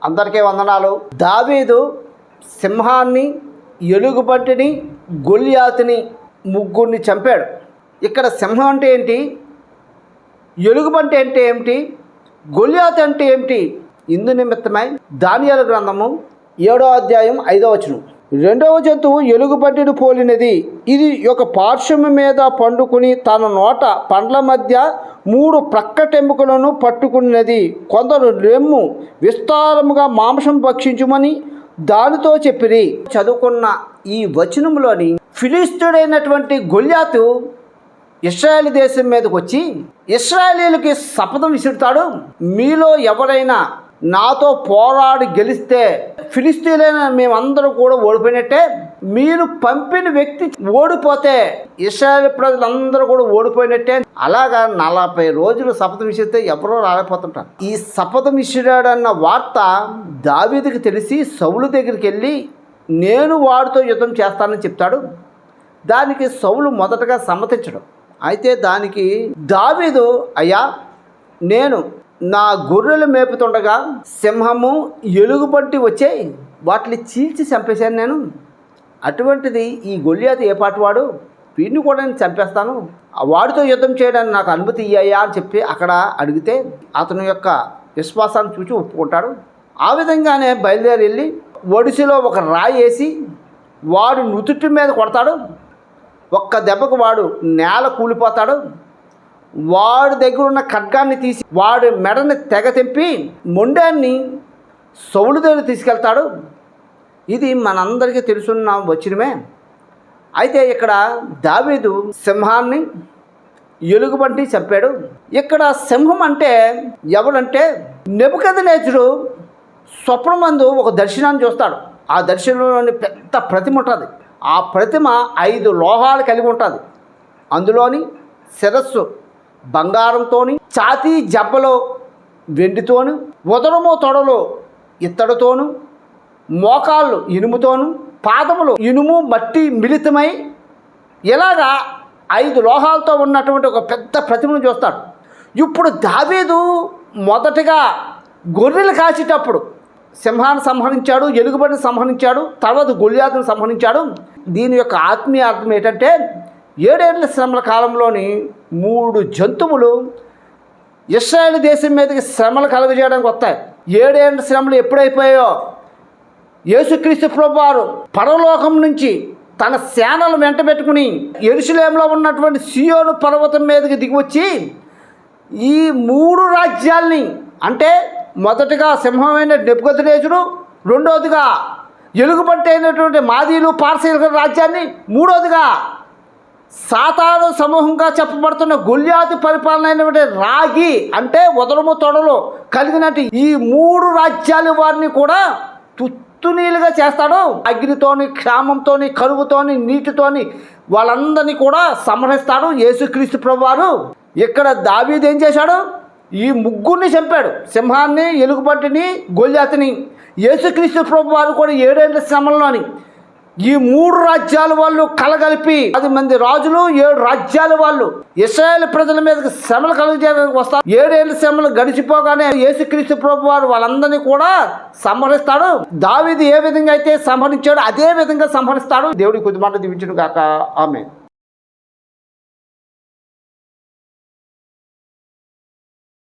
అందరికీ వందనాలు. దావీదు సింహాన్ని ఎలుగుబంటిని గొల్యాతిని ముగ్గురిని చంపాడు. ఇక్కడ సింహం అంటే ఏంటి? ఎలుగుబంటి అంటే ఏమిటి? గొల్యాత్ అంటే ఏమిటి? ఇందు నిమిత్తమై దానియాల గ్రంథము ఏడో అధ్యాయం ఐదో వచనం. రెండవ జంతువు ఎలుగుబంటిని పోలినది. ఇది ఒక పార్శ్వము మీద పండుకుని తన నోట పండ్ల మధ్య మూడు ప్రక్కటెముకలను పట్టుకున్నది. కొందరు రెమ్ము విస్తారముగా మాంసం భక్షించుమని దానితో చెప్పిరి. చదువుకున్న ఈ వచనంలోని ఫిలిస్తుడైనటువంటి గొల్యాతు ఇస్రాయేల్ దేశం మీదకి వచ్చి ఇస్రాయేలీలకి శపథం విసురుతాడు? మీలో ఎవరైనా నాతో పోరాడి గెలిస్తే ఫిలిస్తీన్లైన మేమందరూ కూడా ఓడిపోయినట్టే? మీరు పంపిన వ్యక్తి ఓడిపోతే ఇస్రాయేల్ ప్రజలందరూ కూడా ఓడిపోయినట్టే. అలాగా నలభై రోజులు శపథం విసిరితే ఎవరో రాలేకపోతుంటారు. ఈ శపథం విసిరాడన్న వార్త దావీదికి తెలిసి సౌలు దగ్గరికి వెళ్ళి నేను వాడితో యుద్ధం చేస్తానని చెప్తాడు. దానికి సౌలు మొదటగా సమ్మతించడం. అయితే దానికి దావీదు అయ్యా నేను నా గొర్రెలు మేపుతుండగా సింహము ఎలుగుబంటి వచ్చే వాటిని చీల్చి చంపేశాను నేను. అటువంటిది ఈ గొల్లియాత ఏ పాటి వాడు? వీడిని కూడా నేను చంపేస్తాను. వాడితో యుద్ధం చేయడానికి నాకు అనుమతి ఇయ్యాయా అని చెప్పి అక్కడ అడిగితే అతని యొక్క విశ్వాసాన్ని చూచి ఒప్పుకుంటాడు. ఆ విధంగానే బయలుదేరి వెళ్ళి ఒడిసిలో ఒక రాయి వేసి వాడు నుదుటి మీద కొడతాడు. ఒక్క దెబ్బకు వాడు నేల కూలిపోతాడు. వాడి దగ్గర ఉన్న ఖడ్గాన్ని తీసి వాడి మెడని తెగ తెంపి మొండాన్ని సౌలు దగ్గర తీసుకెళ్తాడు. ఇది మనందరికీ తెలుసున్న వచ్చినమే అయితే ఇక్కడ దావీదు సింహాన్ని ఎలుగుబంటి చంపాడు. ఇక్కడ సింహం అంటే ఎవడంటే నెబుకద నేచుడు స్వప్నమందు ఒక దర్శనాన్ని చూస్తాడు. ఆ దర్శనంలోని పెద్ద ప్రతిమ ఉంటుంది. ఆ ప్రతిమ ఐదు లోహాలు కలిగి ఉంటుంది. అందులోని శిరస్సు బంగారంతోని ఛాతీ జబ్బలో వెండితోను ఉదరము తొడలో ఇత్తడితోను మోకాళ్ళు ఇనుముతోను పాదములు ఇనుము మట్టి మిళితమై ఇలాగా ఐదు లోహాలతో ఉన్నటువంటి ఒక పెద్ద ప్రతిమను చూస్తాడు. ఇప్పుడు దావీదు మొదటగా గొర్రెలు కాసేటప్పుడు సింహాన్ని సంహరించాడు ఎలుగుబడిని సంహరించాడు తర్వాత గొల్యాతును సంహరించాడు. దీని యొక్క ఆత్మీయ అర్థం ఏంటంటే ఏడేళ్ళ శ్రమల కాలంలోని మూడు జంతువులు ఇస్రాయేల్ దేశం మీదకి శ్రమలు కలుగజేయడానికి వస్తాయి. ఏడేళ్ళ శ్రమలు ఎప్పుడైపోయాయో యేసుక్రీస్తు ప్రభువారు పరలోకం నుంచి తన సేనలు వెంట పెట్టుకుని ఎరుసలేంలో ఉన్నటువంటి సియోను పర్వతం మీదకి దిగివచ్చి ఈ మూడు రాజ్యాల్ని అంటే మొదటిగా సింహమైన నెప్పుకొద్దునేచుడు రెండవదిగా ఎలుగుబంటి అయినటువంటి మాదీలు పార్సీల రాజ్యాన్ని మూడవదిగా సాతాను సమూహంగా చెప్పబడుతున్న గొల్యాతి పరిపాలన అయినటువంటి రాగి అంటే ఉదరము తొడలు కలిగినట్టు ఈ మూడు రాజ్యాల వారిని కూడా తుత్తునీలుగా చేస్తాడు. అగ్నితోని క్షామంతోని కరువుతోని నీటితోని వాళ్ళందరినీ కూడా సంహరిస్తాడు యేసుక్రీస్తు ప్రభువారు. ఇక్కడ దావీది ఏం చేశాడు? ఈ ముగ్గురిని చంపాడు. సింహాన్ని ఎలుగుబంటిని గొల్జాతిని యేసుక్రీస్తు ప్రభు వారు కూడా ఏడేళ్ళ శ్రమంలోని ఈ మూడు రాజ్యాల వాళ్ళు కలగలిపి పది మంది రాజులు ఏడు రాజ్యాల వాళ్ళు ఇస్రాయేల్ ప్రజల మీదకి శ్రమలు కలుగజేయడానికి వస్తారు. ఏడేళ్ళ శ్రమలు గడిచిపోగానే యేసుక్రీస్తు ప్రభు వారు వాళ్ళందరినీ కూడా సంహరిస్తాడు. దావిది ఏ విధంగా అయితే సంహరించాడో అదే విధంగా సంహరిస్తాడు. దేవుడి కొద్ది మాట దీవించును కాక ఆమె